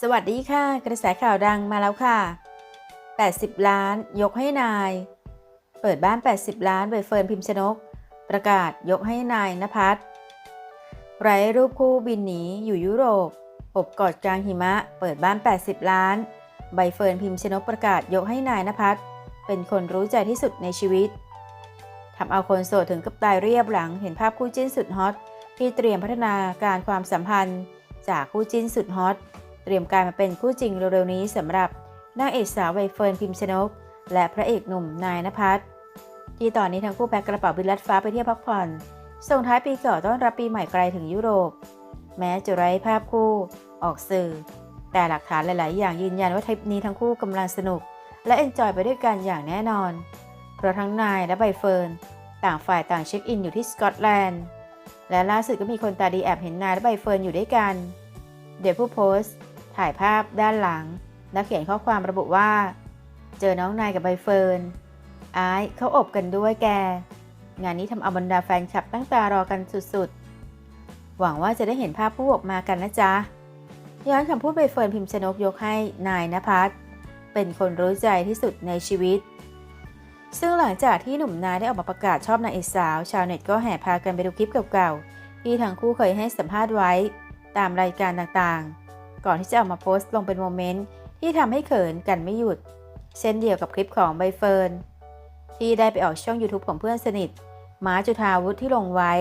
สวัสดีค่ะ กระแสข่าวดังมาแล้วค่ะ 80 ล้าน ยกให้นาย เปิดบ้าน 80 ล้านใบเฟิร์นพิมพ์ชนก ประกาศยกให้นายนภัสไร้รูปคู่บินหนีอยู่ยุโรปอบกอดกลางหิมะ เปิดบ้าน 80 ล้าน ใบเฟิร์นพิมพ์ชนกประกาศยกให้นายนภัสเป็นคนรู้ใจที่สุดในชีวิตทำเอาคนโสดถึงกับตายเรียบหลังเห็นภาพคู่จิ้นสุดฮอตที่เตรียมพัฒนาการความสัมพันธ์ จากคู่จิ้นสุดฮอต เตรียมกายมาเป็นคู่จริงเร็วๆนี้สำหรับนางเอกสาวใบเฟิร์นพิมพ์ชนก และพระเอกหนุ่มนายนภัสที่ตอนนี้ทั้งคู่แพ็คกระเป๋าบินลัดฟ้าไปเที่ยวพักผ่อน ส่งท้ายปีเก่าต้อนรับปีใหม่ไกลถึงยุโรป แม้จะไร้ภาพคู่ออกสื่อ แต่หลักฐานหลาย ๆ อย่างยืนยันว่าทริปนี้ทั้งคู่กำลังสนุก และเอนจอยไปด้วยกันอย่างแน่นอน เพราะทั้งนายและใบเฟิร์นต่างฝ่ายต่างเช็คอินอยู่ที่สกอตแลนด์และล่าสุดก็มีคนตาดีแอบเห็นนายและใบเฟิร์นอยู่ด้วยกัน เดี๋ยวผู้โพสต์ ถ่ายภาพด้านหลัง และเขียนข้อความระบุว่า เจอน้องนายกับใบเฟิร์นอายเขาอบกันด้วยแก งานนี้ทำเอาบรรดาแฟนคลับตั้งตารอกันสุดๆ หวังว่าจะได้เห็นภาพผู้ออกมากันนะจ๊ะ ย้อนคำพูดใบเฟิร์นพิมพ์ชนกยกให้นายนภัสเป็นคนรู้ใจที่สุดในชีวิต ซึ่งหลังจากที่หนุ่มนายได้ออกมาประกาศชอบนางเอกสาว ชาวเน็ตก็แห่พากันไปดูคลิปเก่าๆที่ทั้งคู่เคยให้สัมภาษณ์ไว้ตามรายการต่างๆ ก่อนที่จะเอามาโพสต์ลงเป็นโมเมนต์ที่ทำให้เขินกันไม่หยุด เช่นเดียวกับคลิปของใบเฟิร์นที่ได้ไปออกช่อง YouTube ของเพื่อนสนิทม้าจุธาวุฒิที่ลงไว้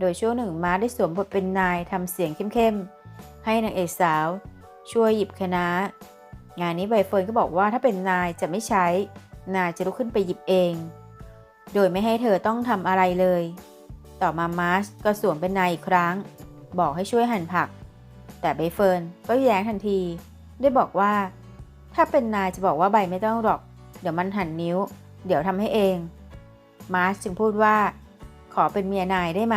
โดยช่วงหนึ่งม้าได้สวมบทเป็นนายทำเสียงเข้มๆ ให้นางเอกสาว ช่วยหยิบคณะ งานนี้ใบเฟิร์นก็บอกว่าถ้าเป็นนายจะไม่ใช้ นายจะลุกขึ้นไปหยิบเอง โดยไม่ให้เธอต้องทำอะไรเลย ต่อมามาร์ชก็สวมเป็นนายอีกครั้ง บอกให้ช่วยหั่นผัก แต่ใบเฟิร์นก็แย้งทันที ได้บอกว่า ถ้าเป็นนายจะบอกว่าใบไม่ต้องหรอก เดี๋ยวมันหั่นนิ้ว เดี๋ยวทำให้เอง มาร์ชจึงพูดว่า ขอเป็นเมียนายได้ไหม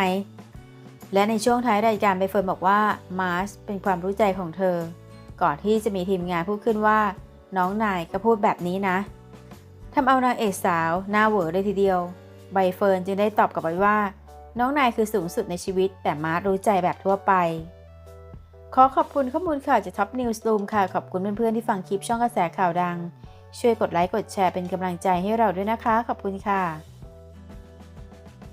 และในช่วงท้ายรายการใบเฟิร์นบอกว่ามาร์ชเป็นความรู้ใจของเธอ ก่อนที่จะมีทีมงานพูดขึ้นว่า น้องนายก็พูดแบบนี้นะทำเอานางเอกสาวหน้าเวอเลยทีเดียว ใบเฟิร์นจึงได้ตอบกลับไปว่า น้องนายคือสูงสุดในชีวิต แต่มาร์ชรู้ใจแบบทั่วไป ขอขอบคุณข้อมูลข่าวจากท็อปนิวส์รูมค่ะ ขอบคุณเพื่อนๆที่ฟังคลิปช่องกระแสข่าวดัง ช่วยกดไลค์กดแชร์เป็นกำลังใจให้เราด้วยนะคะ ขอบคุณค่ะ